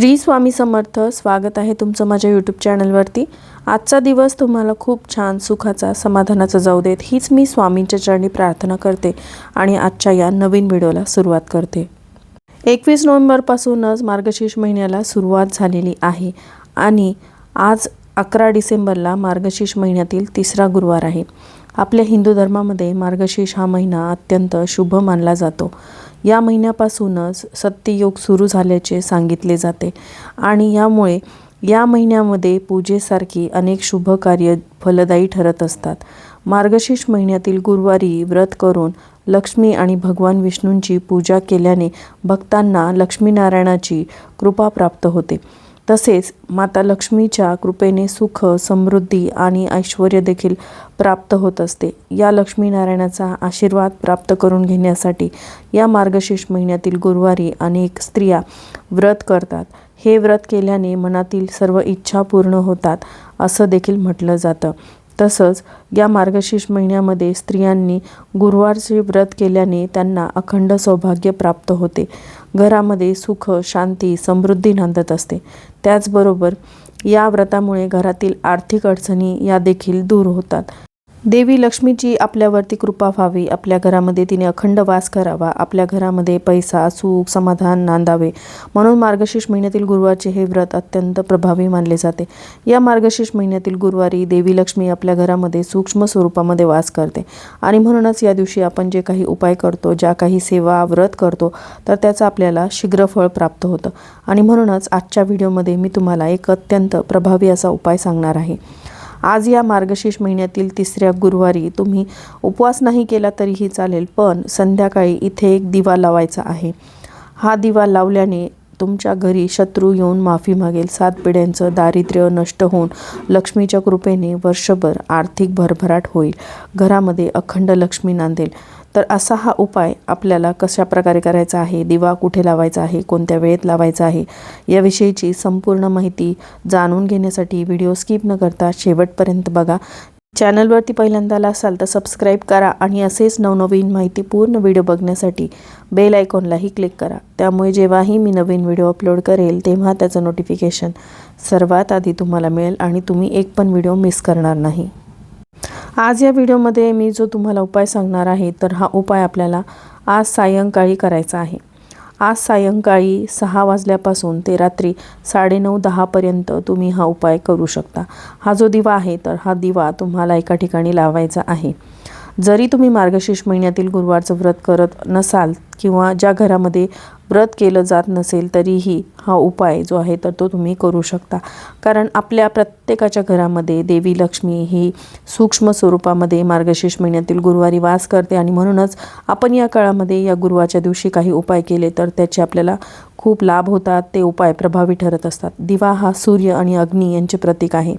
श्री स्वामी समर्थ स्वागत आहे तुमचं माझ्या यूट्यूब चॅनलवरती आजचा दिवस तुम्हाला खूप छान सुखाचा समाधानाचा जाऊ देत. हीच मी स्वामींच्या चरणी प्रार्थना करते आणि आजच्या या नवीन व्हिडिओला सुरुवात करते. एकवीस नोव्हेंबरपासूनच मार्गशीर्ष महिन्याला सुरुवात झालेली आहे आणि आज अकरा डिसेंबरला मार्गशीर्ष महिन्यातील तिसरा गुरुवार आहे. आपल्या हिंदू धर्मामध्ये मार्गशीर्ष हा महिना अत्यंत शुभ मानला जातो. या महिन्यापासूनच सत्ययोग सुरू झाल्याचे सांगितले जाते. आणि यामुळे या महिन्यामध्ये पूजेसारखी अनेक शुभ कार्य फलदायी ठरत असतात. मार्गशीर्ष महिन्यातील गुरुवारी व्रत करून लक्ष्मी आणि भगवान विष्णूंची पूजा केल्याने भक्तांना लक्ष्मीनारायणाची कृपा प्राप्त होते. तसेच माता लक्ष्मीच्या कृपेने सुख समृद्धी आणि ऐश्वर देखील प्राप्त होत असते. या लक्ष्मीनारायणाचा आशीर्वाद प्राप्त करून घेण्यासाठी या मार्गशीर्ष महिन्यातील गुरुवारी अनेक स्त्रिया व्रत करतात. हे व्रत केल्याने मनातील सर्व इच्छा पूर्ण होतात असं देखील म्हटलं जातं. तसंच या मार्गशीर्ष महिन्यामध्ये स्त्रियांनी गुरुवारचे व्रत केल्याने त्यांना अखंड सौभाग्य प्राप्त होते. घरामध्ये सुख शांती समृद्धी नांदत असते. त्याचबरोबर या व्रतामुळे घरातील आर्थिक अडचणी या देखील दूर होतात. देवी लक्ष्मीची आपल्यावरती कृपा व्हावी. आपल्या घरामध्ये तिने अखंड वास करावा. आपल्या घरामध्ये पैसा सुख समाधान नांदावे. म्हणून मार्गशीर्ष महिन्यातील गुरुवारचे हे व्रत अत्यंत प्रभावी मानले जाते. या मार्गशीर्ष महिन्यातील गुरुवारी देवी लक्ष्मी आपल्या घरामध्ये सूक्ष्म स्वरूपामध्ये वास करते. आणि म्हणूनच या दिवशी आपण जे काही उपाय करतो ज्या काही सेवा व्रत करतो तर त्याचं आपल्याला शीघ्र फळ प्राप्त होतं. आणि म्हणूनच आजच्या व्हिडिओमध्ये मी तुम्हाला एक अत्यंत प्रभावी असा उपाय सांगणार आहे. आज या मार्गशीर्ष महिन्यातील तिसऱ्या गुरुवारी तुम्ही उपवास नाही केला तरीही चालेल पण संध्याकाळी इथे एक दिवा लावायचा आहे. हा दिवा लावल्याने तुमच्या घरी शत्रू येऊन माफी मागेल. सात पिढ्यांचं दारिद्र्य नष्ट होऊन लक्ष्मीच्या कृपेने वर्षभर आर्थिक भरभराट होईल. घरामध्ये अखंड लक्ष्मी नांदेल. तर असा हा उपाय आपल्याला कशा प्रकारे करायचा आहे? दिवा कुठे लावायचा आहे? कोणत्या वेळेत लावायचा आहे? याविषयीची संपूर्ण माहिती जाणून घेण्यासाठी व्हिडिओ स्किप न करता शेवटपर्यंत बघा. चॅनलवरती पहिल्यांदाला असाल तर सबस्क्राईब करा आणि असेच नवनवीन माहिती पूर्ण व्हिडिओ बघण्यासाठी बेल आयकॉनलाही क्लिक करा. त्यामुळे जेव्हाही मी नवीन व्हिडिओ अपलोड करेल तेव्हा त्याचं नोटिफिकेशन सर्वात आधी तुम्हाला मिळेल आणि तुम्ही एक पण व्हिडिओ मिस करणार नाही. आज या व्हिडिओमध्ये मी जो तुम्हाला उपाय सांगणार आहे तर हा उपाय आपल्याला आज सायंकाळी करायचा आहे. आज सायंकाळी सहा वाजल्यापासून ते रात्री साडेनऊ दहापर्यंत तुम्ही हा उपाय करू शकता. हा जो दिवा आहे तर हा दिवा तुम्हाला एका ठिकाणी लावायचा आहे. जरी तुम्ही मार्गशीर्ष महिन्यातील गुरुवारचं व्रत करत नसाल किंवा ज्या घरामध्ये व्रत केलं जात नसेल तरीही हा उपाय जो आहे तर तो तुम्ही करू शकता. कारण आपल्या प्रत्येकाच्या घरामध्ये देवी लक्ष्मी ही सूक्ष्म स्वरूपामध्ये मार्गशीर्ष महिन्यातील गुरुवारी वास करते आणि म्हणूनच आपण या काळामध्ये या गुरुवारच्या दिवशी काही उपाय केले तर त्याचे आपल्याला खूप लाभ होतात ते उपाय प्रभावी ठरत असतात. दिवा हा सूर्य आणि अग्नी यांचे प्रतीक आहे.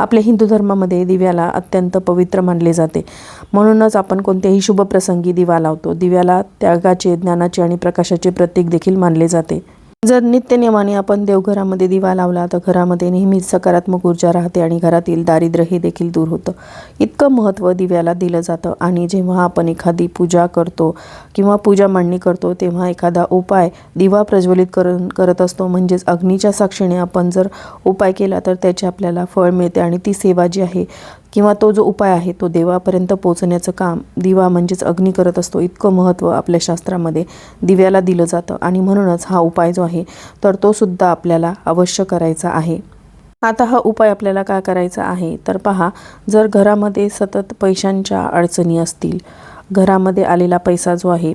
आपल्या हिंदू धर्मामध्ये दिव्याला अत्यंत पवित्र मानले जाते. म्हणूनच आपण कोणत्याही शुभ प्रसंगी दिवा लावतो. दिव्याला त्यागाचे ज्ञानाचे आणि प्रकाशाचे प्रतीक देखील मानले जाते. जर नित्यनियमाने आपण देवघरामध्ये दिवा लावला तर घरामध्ये नेहमीच सकारात्मक ऊर्जा राहते आणि घरातील दारिद्र्य हे देखील दूर होतं. इतकं महत्त्व दिव्याला दिलं जातं आणि जेव्हा आपण एखादी पूजा करतो किंवा पूजा मांडणी करतो तेव्हा एखादा उपाय दिवा प्रज्वलित करून करत असतो. म्हणजेच अग्नीच्या साक्षीने आपण जर उपाय केला तर त्याचे आपल्याला फळ मिळते आणि ती सेवा जी आहे किंवा तो जो उपाय आहे तो देवापर्यंत पोचण्याचं काम दिवा म्हणजेच अग्नी करत असतो इतकं महत्त्व आपल्या शास्त्रामध्ये दिव्याला दिलं जातं. आणि म्हणूनच हा उपाय जो आहे तर तो सुद्धा आपल्याला अवश्य करायचा आहे. आता हा उपाय आपल्याला काय करायचा आहे? तर पहा जर घरामध्ये सतत पैशांच्या अडचणी असतील घरामध्ये आलेला पैसा जो आहे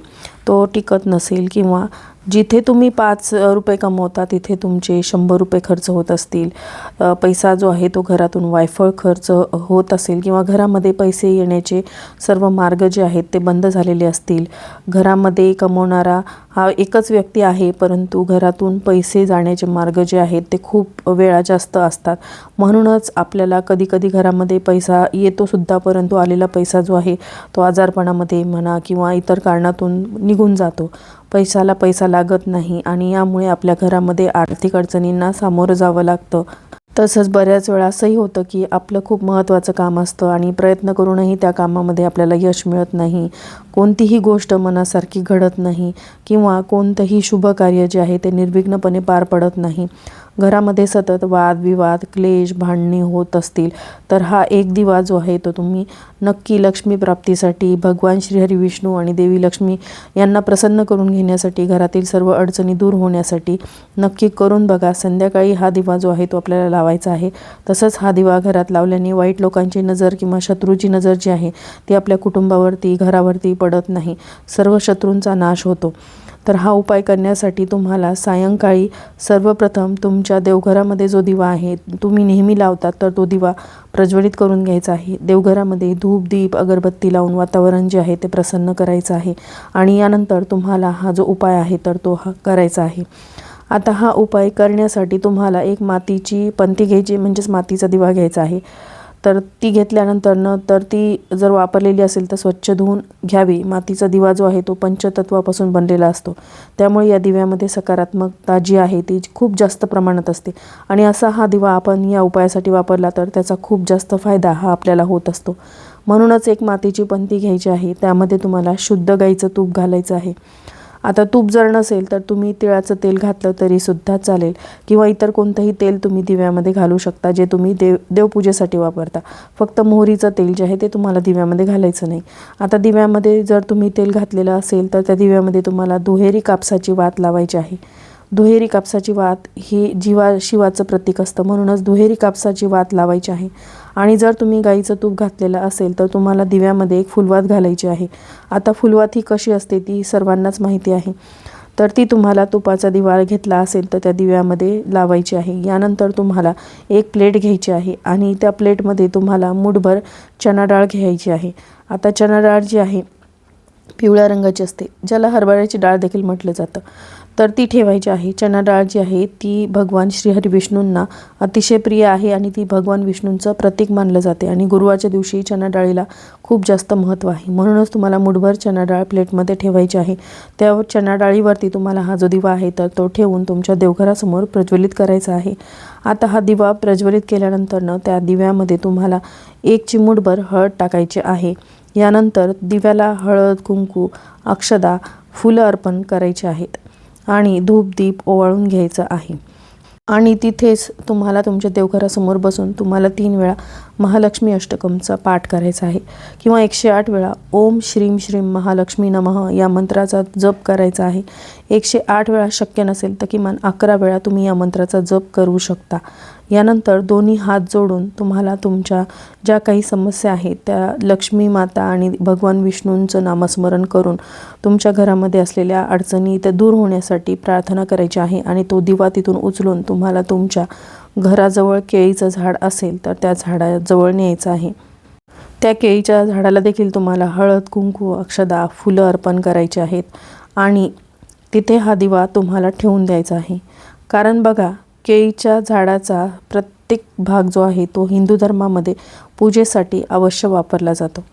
तो टिकत नसेल किंवा जिथे तुम्ही पाच रुपये कमवता तिथे तुमचे शंभर रुपये खर्च होत असतील. पैसा जो आहे तो घरातून वायफळ खर्च होत असेल किंवा घरामध्ये पैसे येण्याचे सर्व मार्ग जे आहेत ते बंद झालेले असतील. घरामध्ये कमवणारा हा एकच व्यक्ती आहे परंतु घरातून पैसे जाण्याचे मार्ग जे आहेत ते खूप वेळा जास्त असतात. म्हणूनच आपल्याला कधीकधी घरामध्ये पैसा येतोसुद्धा परंतु आलेला पैसा जो आहे तो आजारपणामध्ये म्हणा किंवा इतर कारणातून निघून जातो. पैशाला पैसा लागत नाही आणि यामुळे आपल्या घरामध्ये आर्थिक अडचणींना सामोरं जावं लागतं. तसंच बऱ्याच वेळा असंही होतं की आपलं खूप महत्त्वाचं काम असतं आणि प्रयत्न करूनही त्या कामामध्ये आपल्याला यश मिळत नाही. कोणतीही गोष्ट मनासारखी घडत नाही किंवा कोणतंही शुभ कार्य जे आहे ते निर्विघ्नपणे पार पडत नाही. घरामध्ये सतत वाद विवाद क्लेश भांडणे होत असतील तर हा एक दिवा जो आहे तो तुम्ही नक्की लक्ष्मी प्राप्तीसाठी भगवान श्रीहरी विष्णू आणि देवी लक्ष्मी यांना प्रसन्न करून घेण्यासाठी घरातील सर्व अडचणी दूर होण्यासाठी नक्की करून बघा. संध्याकाळी हा दिवा जो आहे तो आपल्याला लावायचा आहे. तसंच हा दिवा घरात लावल्याने वाईट लोकांची नजर किंवा शत्रूची नजर जी आहे ती आपल्या कुटुंबावरती घरावरती पडत नाही. सर्व शत्रूंचा नाश होतो. तर हा उपाय करण्यासाठी तुम्हाला सायंकाळी सर्वप्रथम तुमच्या देवघरामध्ये जो दिवा आहे तुम्ही नेहमी लावतात तर तो दिवा प्रज्वलित करून घ्यायचा आहे. देवघरामध्ये धूप दीप अगरबत्ती लावून वातावरण जे आहे ते प्रसन्न करायचं आहे. आणि यानंतर तुम्हाला हा जो उपाय आहे तर तो हा करायचा आहे. आता हा उपाय करण्यासाठी तुम्हाला एक मातीची पंती घ्यायची म्हणजेच मातीचा दिवा घ्यायचा आहे. तर ती घेतल्यानंतर न तर ती जर वापरलेली असेल तर स्वच्छ धुवून घ्यावी. मातीचा दिवा जो आहे तो पंचतत्वापासून बनलेला असतो. त्यामुळे या दिव्यामध्ये सकारात्मकता जी आहे ती खूप जास्त प्रमाणात असते. आणि असा हा दिवा आपण या उपायासाठी वापरला तर त्याचा खूप जास्त फायदा हा आपल्याला होत असतो. म्हणूनच एक मातीची पंती घ्यायची आहे. त्यामध्ये तुम्हाला शुद्ध गाईचं तूप घालायचं आहे. आता तूप जर नसेल तर तुम्ही तिळाचं तेल घातलं तरीसुद्धा चालेल. किंवा इतर कोणतंही तेल तुम्ही दिव्यामध्ये घालू शकता जे तुम्ही देव देवपूजेसाठी वापरता. फक्त मोहरीचं तेल जे आहे ते तुम्हाला दिव्यामध्ये घालायचं नाही. आता दिव्यामध्ये जर तुम्ही तेल घातलेलं असेल तर त्या दिव्यामध्ये तुम्हाला दुहेरी कापसाची वात लावायची आहे. दुहेरी कापसाची वात ही जीवा शिवाचं प्रतीक असतं. म्हणूनच दुहेरी कापसाची वात लावायची आहे. आणि जर तुम्ही गाईचं तूप घातलेलं असेल तर तुम्हाला दिव्यामध्ये एक फुलवात घालायची आहे. आता फुलवात ही कशी असते ती सर्वांनाच माहिती आहे. तर ती तुम्हाला तुपाचा दिवाळ घेतला असेल तर त्या दिव्यामध्ये लावायची आहे. यानंतर तुम्हाला एक प्लेट घ्यायची आहे आणि त्या प्लेटमध्ये तुम्हाला मुठभर चणा डाळ घ्यायची आहे. आता चणा डाळ जी आहे पिवळ्या रंगाची असते ज्याला हरभऱ्याची डाळ देखील म्हटलं जातं. तर ती ठेवायची आहे. चणा डाळ जी आहे ती भगवान श्रीहरी विष्णूंना अतिशय प्रिय आहे आणि ती भगवान विष्णूंचं प्रतीक मानलं जाते आणि गुरुवारच्या दिवशी चणा डाळीला खूप जास्त महत्त्व आहे. म्हणूनच तुम्हाला मुठभर चणा डाळ प्लेटमध्ये ठेवायची आहे. त्यावर चणा डाळीवरती तुम्हाला हा जो दिवा आहे तर तो ठेवून तुमच्या देवघरासमोर प्रज्वलित करायचा आहे. आता हा दिवा प्रज्वलित केल्यानंतरनं त्या दिव्यामध्ये तुम्हाला एक चिमूटभर हळद टाकायची आहे. यानंतर दिव्याला हळद कुंकू अक्षदा फुलं अर्पण करायची आहेत आणि धूपदीप ओवाळून घ्यायचं आहे. आणि तिथेच तुम्हाला तुमच्या देवघरासमोर बसून तुम्हाला तीन वेळा महालक्ष्मी अष्टकमचा पाठ करायचा आहे. किंवा एकशे आठ वेळा ओम श्रीम श्रीम महालक्ष्मी नमः या मंत्राचा जप करायचा आहे. एकशे आठ वेळा शक्य नसेल तर किमान अकरा वेळा तुम्ही या मंत्राचा जप करू शकता. यानंतर दोन्ही हात जोडून तुम्हाला तुमच्या ज्या काही समस्या आहेत त्या लक्ष्मी माता आणि भगवान विष्णूंचं नामस्मरण करून तुमच्या घरामध्ये असलेल्या अडचणी त्या दूर होण्यासाठी प्रार्थना करायची आहे आणि तो दिवा तिथून उचलून तुम्हाला तुमच्या घराजवळ केळीचं झाड असेल तर त्या झाडाजवळ न्यायचं आहे. त्या केळीच्या झाडाला देखील तुम्हाला हळद कुंकू अक्षदा फुलं अर्पण करायची आहेत आणि तिथे हा दिवा तुम्हाला ठेवून द्यायचा आहे. कारण बघा केळीच्या झाडाचा प्रत्येक भाग जो आहे तो हिंदू धर्मामध्ये पूजेसाठी अवश्य वापरला जातो.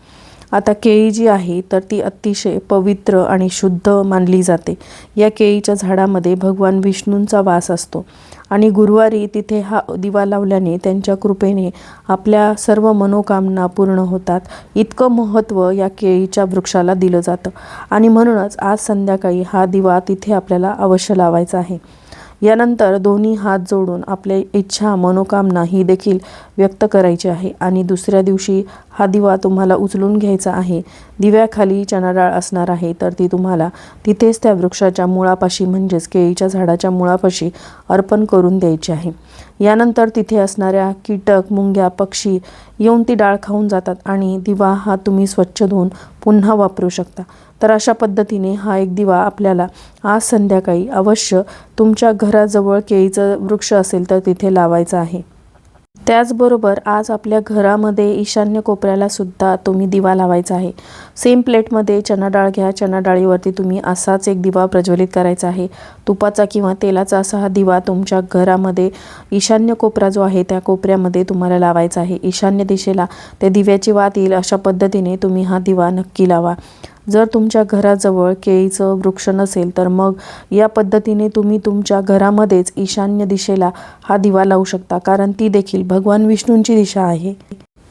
आता केळी जी आहे तर ती अतिशय पवित्र आणि शुद्ध मानली जाते. या केळीच्या झाडामध्ये भगवान विष्णूंचा वास असतो आणि गुरुवारी तिथे हा दिवा लावल्याने त्यांच्या कृपेने आपल्या सर्व मनोकामना पूर्ण होतात. इतकं महत्त्व या केळीच्या वृक्षाला दिलं जातं आणि म्हणूनच आज संध्याकाळी हा दिवा तिथे आपल्याला अवश्य लावायचा आहे. यानंतर दोन्ही हात जोडून आपल्या इच्छा मनोकामना ही देखील व्यक्त करायची आहे. आणि दुसऱ्या दिवशी हा दिवा तुम्हाला उचलून घ्यायचा आहे. दिव्याखाली चणा डाळ असणार आहे तर ती तुम्हाला तिथेच त्या वृक्षाच्या मुळापाशी म्हणजेच केळीच्या झाडाच्या मुळापाशी अर्पण करून द्यायची आहे. यानंतर तिथे असणाऱ्या कीटक मुंग्या पक्षी येऊन ती डाळ खाऊन जातात आणि दिवा हा तुम्ही स्वच्छ धुवून पुन्हा वापरू शकता. तर अशा पद्धतीने हा एक दिवा आपल्याला आज संध्याकाळी अवश्य तुमच्या घराजवळ केळीचं वृक्ष असेल तर तिथे लावायचा आहे. त्याचबरोबर आज आपल्या घरामध्ये ईशान्य कोपऱ्याला सुद्धा तुम्ही दिवा लावायचा आहे. सेम प्लेटमध्ये चना डाळ घ्या चना डाळीवरती तुम्ही असाच एक दिवा प्रज्वलित करायचा आहे. तुपाचा किंवा तेलाचा असा हा दिवा तुमच्या घरामध्ये ईशान्य कोपरा जो आहे त्या कोपऱ्यामध्ये तुम्हाला लावायचा आहे. ईशान्य दिशेला त्या दिव्याची वात येईल अशा पद्धतीने तुम्ही हा दिवा नक्की लावा. जर तुमच्या घराजवळ केळीचं वृक्ष नसेल तर मग या पद्धतीने तुम्ही तुमच्या घरामध्येच ईशान्य दिशेला हा दिवा लावू शकता कारण ती देखील भगवान विष्णूंची दिशा आहे.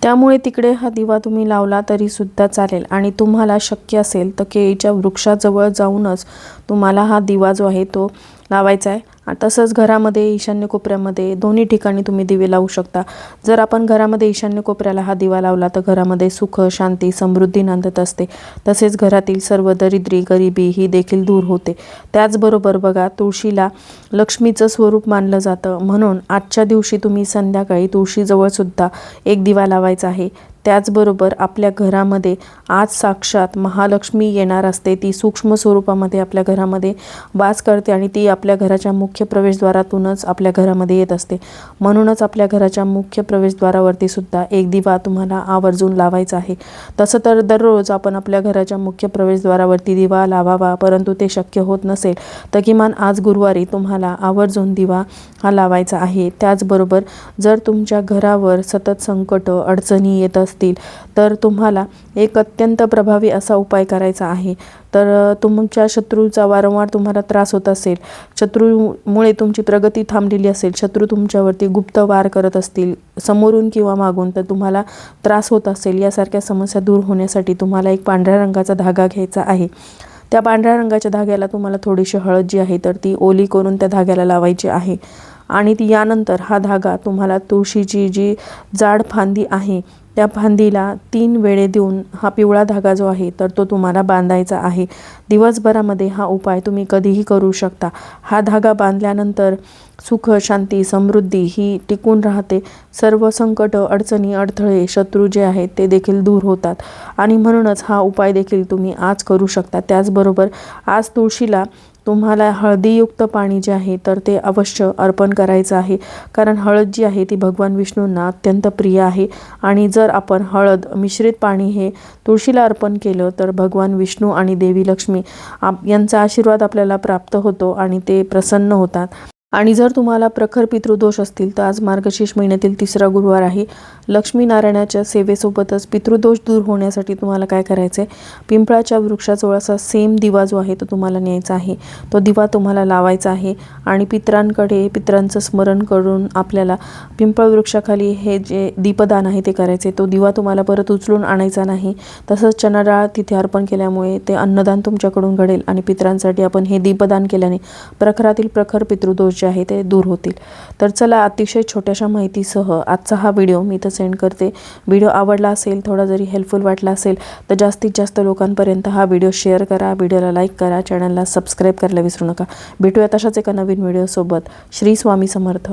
त्यामुळे तिकडे हा दिवा तुम्ही लावला तरीसुद्धा चालेल. आणि तुम्हाला शक्य असेल तर केळीच्या वृक्षाजवळ जाऊनच तुम्हाला हा दिवा जो आहे तो लावायचा आहे आणि तसंच घरामध्ये ईशान्य कोपऱ्यामध्ये दोन्ही ठिकाणी तुम्ही दिवे लावू शकता. जर आपण घरामध्ये ईशान्य कोपऱ्याला हा दिवा लावला तर घरामध्ये सुख शांती समृद्धी नांदत असते. तसेच घरातील सर्व दरिद्री गरिबी ही देखील दूर होते. त्याचबरोबर बघा तुळशीला लक्ष्मीचं स्वरूप मानलं जातं. म्हणून आजच्या दिवशी तुम्ही संध्याकाळी तुळशीजवळसुद्धा एक दिवा लावायचा आहे. त्याचबरोबर आपल्या घरामध्ये आज साक्षात महालक्ष्मी येणार असते. ती सूक्ष्म स्वरूपामध्ये आपल्या घरामध्ये वास करते आणि ती आपल्या घराच्या मुख्य प्रवेशद्वारातूनच आपल्या घरामध्ये येत असते. म्हणूनच आपल्या घराच्या मुख्य प्रवेशद्वारावरती सुद्धा एक दिवा तुम्हाला आवर्जून लावायचा आहे. तसं तर दररोज आपण आपल्या घराच्या मुख्य प्रवेशद्वारावरती दिवा लावावा परंतु ते शक्य होत नसेल तर किमान आज गुरुवारी तुम्हाला आवर्जून दिवा हा लावायचा आहे. त्याचबरोबर जर तुमच्या घरावर सतत संकट अडचणी येत असतील तर तुम्हाला एक अत्यंत प्रभावी असा उपाय करायचा आहे. तर तुमच्या शत्रूचा वारंवार तुम्हाला त्रास होत असेल शत्रूमुळे तुमची प्रगती थांबलेली असेल शत्रू तुमच्यावरती गुप्त वार करत असतील समोरून किंवा मागून तर तुम्हाला त्रास होत असेल यासारख्या समस्या दूर होण्यासाठी तुम्हाला एक पांढऱ्या रंगाचा धागा घ्यायचा आहे. त्या पांढऱ्या रंगाच्या धाग्याला तुम्हाला थोडीशी हळद जी आहे तर ती ओली करून त्या धाग्याला लावायची आहे. आणि ती यानंतर हा धागा तुम्हाला तुळशीची जी जाड फांदी आहे त्या फांदीला तीन वेळे देऊन हा पिवळा धागा जो आहे तर तो तुम्हाला बांधायचा आहे. दिवसभरामध्ये हा उपाय तुम्ही कधीही करू शकता. हा धागा बांधल्यानंतर सुख शांती समृद्धी ही टिकून राहते. सर्व संकट अडचणी अडथळे शत्रू जे आहेत ते देखील दूर होतात. आणि म्हणूनच हा उपाय देखील तुम्ही आज करू शकता. त्याचबरोबर आज तुळशीला तुम्हाला हळदीयुक्त पाणी जे आहे तर ते अवश्य अर्पण करायचं आहे. कारण हळद जी आहे ती भगवान विष्णूंना अत्यंत प्रिय आहे. आणि जर आपण हळद मिश्रित पाणी हे तुळशीला अर्पण केलं तर भगवान विष्णू आणि देवी लक्ष्मी आप यांचा आशीर्वाद आपल्याला प्राप्त होतो आणि ते प्रसन्न होतात. आणि जर तुम्हाला प्रखर पितृदोष असतील तर आज मार्गशीर्ष महिन्यातील तिसरा गुरुवार आहे. लक्ष्मीनारायणाच्या सेवेसोबतच पितृदोष दूर होण्यासाठी तुम्हाला काय करायचं आहे पिंपळाच्या वृक्षाजवळ असा सेम दिवा जो आहे तो तुम्हाला न्यायचा आहे. तो दिवा तुम्हाला लावायचा आहे आणि पित्रांकडे पितरांचं स्मरण करून आपल्याला पिंपळ वृक्षाखाली हे जे दीपदान आहे ते करायचे तो दिवा तुम्हाला परत उचलून आणायचा नाही. तसंच चना डाळ तिथे अर्पण केल्यामुळे ते अन्नदान तुमच्याकडून घडेल आणि पितरांसाठी आपण हे दीपदान केल्याने प्रखरातील प्रखर पितृदोष जे आहे ते दूर होतील. तर चला अतिशय छोट्याशा माहितीसह आजचा हा व्हिडिओ मी तर सेंड करते. व्हिडिओ आवडला असेल थोडा जरी हेल्पफुल वाटला असेल तर जास्तीत जास्त लोकांपर्यंत हा व्हिडिओ शेअर करा. व्हिडिओला लाईक करा. चॅनलला सबस्क्राईब करायला विसरू नका. भेटूया तशाच एका नवीन व्हिडिओसोबत. श्री स्वामी समर्थ.